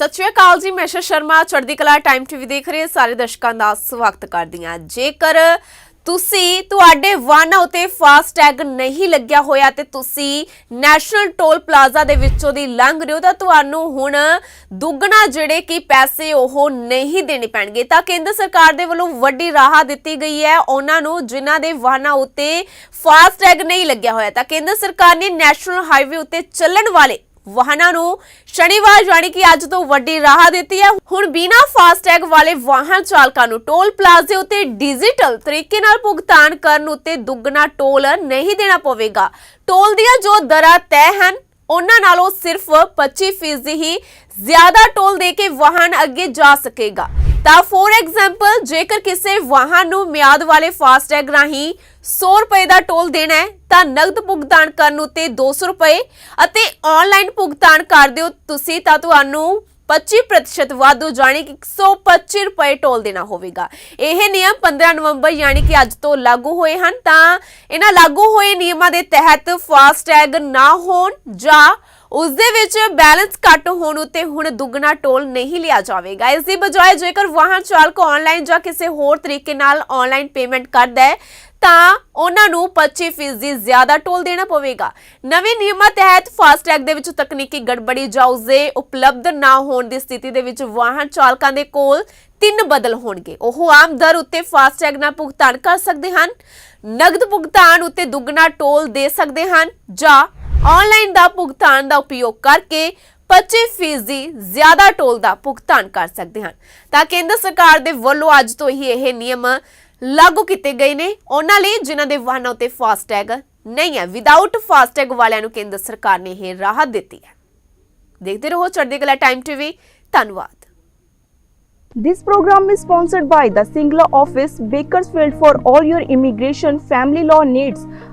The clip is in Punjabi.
ਸਤਿ ਸ਼੍ਰੀ ਅਕਾਲ ਜੀ, ਮੈਂ ਸ਼ਾ ਸ਼ਰਮਾ, ਚੜ੍ਹਦੀ ਕਲਾ ਟਾਈਮ ਟੀਵੀ ਦੇਖ ਰਹੇ ਸਾਰੇ ਦਰਸ਼ਕਾਂ ਦਾ ਸਵਾਗਤ ਕਰਦੀ ਹਾਂ। ਜੇਕਰ ਤੁਸੀਂ ਤੁਹਾਡੇ ਵਾਹਨਾਂ ਉਤੇ ਫਾਸਟ ਟੈਗ ਨਹੀਂ ਲੱਗਿਆ ਹੋਇਆ ਤੇ ਤੁਸੀਂ ਨੈਸ਼ਨਲ ਟੋਲ ਪਲਾਜ਼ਾ ਦੇ ਵਿੱਚੋਂ ਦੀ ਲੰਘ ਰਹੇ ਹੋ, ਤਾਂ ਤੁਹਾਨੂੰ ਹੁਣ ਦੁੱਗਣਾ ਜਿਹੜੇ ਕਿ ਪੈਸੇ ਉਹ ਨਹੀਂ ਦੇਣੇ ਪੈਣਗੇ। ਤਾਂ ਕੇਂਦਰ ਸਰਕਾਰ ਦੇ ਵੱਲੋਂ ਵੱਡੀ ਰਾਹਤ ਦਿੱਤੀ ਗਈ ਹੈ। ਉਹਨਾਂ ਨੂੰ ਜਿਨ੍ਹਾਂ ਦੇ ਵਾਹਨਾਂ ਉਤੇ ਫਾਸਟ ਟੈਗ ਨਹੀਂ ਲੱਗਿਆ ਹੋਇਆ, ਤਾਂ ਕੇਂਦਰ ਸਰਕਾਰ ਨੇ ਨੈਸ਼ਨਲ ਹਾਈਵੇ ਉਤੇ ਚੱਲਣ ਵਾਲੇ ਵਾਹਨਾਂ ਨੂੰ ਸ਼ਨੀਵਾਰ ਯਾਨੀ ਕਿ ਅੱਜ ਤੋਂ ਵੱਡੀ ਰਾਹਤ ਦਿੱਤੀ ਹੈ। ਹੁਣ ਬਿਨਾ ਫਾਸਟੈਗ ਵਾਲੇ ਵਾਹਨ ਚਾਲਕਾਂ ਨੂੰ ਟੋਲ ਪਲਾਜ਼ੇ ਉੱਤੇ ਡਿਜੀਟਲ ਤਰੀਕੇ ਨਾਲ ਭੁਗਤਾਨ ਕਰਨ ਉੱਤੇ ਦੁੱਗਣਾ ਟੋਲ ਨਹੀਂ ਦੇਣਾ ਪਵੇਗਾ। ਟੋਲ ਦੀਆਂ ਜੋ ਦਰਾਂ ਤੈਅ ਹਨ, ਉਹਨਾਂ ਨਾਲੋਂ ਸਿਰਫ 25% ਹੀ ਜ਼ਿਆਦਾ ਟੋਲ ਦੇ ਕੇ ਵਾਹਨ ਅੱਗੇ ਜਾ ਸਕੇਗਾ। ਤਾਂ ਫੋਰ ਐਗਜ਼ਾਮਪਲ ਜੇਕਰ ਕਿਸੇ ਵਾਹਨ ਨੂੰ ਮਿਆਦ ਵਾਲੇ ਫਾਸਟੈਗ ਰਾਹੀਂ 100 ਰੁਪਏ ਦਾ ਟੋਲ ਦੇਣਾ ਹੈ, ਤਾਂ ਨਗਦ ਭੁਗਤਾਨ ਕਰਨ ਉਤੇ 200 ਰੁਪਏ ਅਤੇ ਆਨਲਾਈਨ ਭੁਗਤਾਨ ਕਰਦੇ ਹੋ ਤੁਸੀਂ ਤਾਂ ਤੁਹਾਨੂੰ 25% ਵਾਧੂ ਜਾਣੀ ਕਿ 125 ਰੁਪਏ ਟੋਲ ਦੇਣਾ ਹੋਵੇਗਾ। ਇਹ ਨਿਯਮ 15 ਨਵੰਬਰ ਯਾਨੀ ਕਿ ਅੱਜ ਤੋਂ ਲਾਗੂ ਹੋਏ ਹਨ। ਤਾਂ ਇਹਨਾਂ ਲਾਗੂ ਹੋਏ ਨਿਯਮਾਂ ਦੇ ਤਹਿਤ ਫਾਸਟੈਗ ਨਾ ਹੋਣ ਜਾਂ ਉਸ ਦੇ ਵਿੱਚ ਬੈਲੈਂਸ ਘੱਟ ਹੋਣ ਉਤੇ ਹੁਣ ਦੁੱਗਣਾ ਟੋਲ ਨਹੀਂ ਲਿਆ ਜਾਵੇਗਾ। ਇਸ ਦੀ ਬਜਾਏ ਜੇਕਰ ਵਾਹਨ ਚਾਲਕ ਆਨਲਾਈਨ ਜਾਂ ਕਿਸੇ ਹੋਰ ਤਰੀਕੇ ਨਾਲ ਆਨਲਾਈਨ ਪੇਮੈਂਟ ਕਰਦਾ ਹੈ, ਤਾਂ ਉਹਨਾਂ ਨੂੰ 25% ਜ਼ਿਆਦਾ ਟੋਲ ਦੇਣਾ ਪਵੇਗਾ। ਨਵੇਂ ਨਿਯਮਾਂ ਤਹਿਤ ਫਾਸਟੈਗ ਦੇ ਵਿੱਚ ਤਕਨੀਕੀ ਗੜਬੜੀ ਜਾਂ ਉਸਦੇ ਉਪਲਬਧ ਨਾ ਹੋਣ ਦੀ ਸਥਿਤੀ ਦੇ ਵਿੱਚ ਵਾਹਨ ਚਾਲਕਾਂ ਦੇ ਕੋਲ ਤਿੰਨ ਬਦਲ ਹੋਣਗੇ। ਉਹ ਆਮ ਦਰ ਉੱਤੇ ਫਾਸਟੈਗ ਨਾਲ ਭੁਗਤਾਨ ਕਰ ਸਕਦੇ ਹਨ ਨਗਦ ਭੁਗਤਾਨ ਉੱਤੇ ਦੁੱਗਣਾ ਟੋਲ ਦੇ ਸਕਦੇ ਹਨ ਜਾਂ ਆਨਲਾਈਨ ਦਾ ਭੁਗਤਾਨ ਦਾ ਉਪਯੋਗ ਕਰਕੇ 25% ਜ਼ਿਆਦਾ ਟੋਲ ਦਾ ਭੁਗਤਾਨ ਕਰ ਸਕਦੇ ਹਨ। ਤਾਂ ਕੇਂਦਰ ਸਰਕਾਰ ਦੇ ਵੱਲੋਂ ਅੱਜ ਤੋਂ ਹੀ ਇਹ ਨਿਯਮ ਲਾਗੂ ਕੀਤੇ ਗਏ ਨੇ। ਉਹਨਾਂ ਲਈ ਜਿਨ੍ਹਾਂ ਦੇ ਵਾਹਨਾਂ ਉਤੇ ਫਾਸਟੈਗ ਨਹੀਂ ਹੈ ਵਿਦਆਊਟ ਫਾਸਟੈਗ ਵਾਲਿਆਂ ਨੂੰ ਕੇਂਦਰ ਸਰਕਾਰ ਨੇ ਇਹ ਰਾਹਤ ਦਿੱਤੀ ਹੈ। ਦੇਖਦੇ ਰਹੋ ਚੜ੍ਹਦੀ ਕਲਾ ਟਾਈਮ ਟੀਵੀ ਧੰਨਵਾਦ। This program is sponsored by the Singla office, Bakersfield for all your immigration family law needs.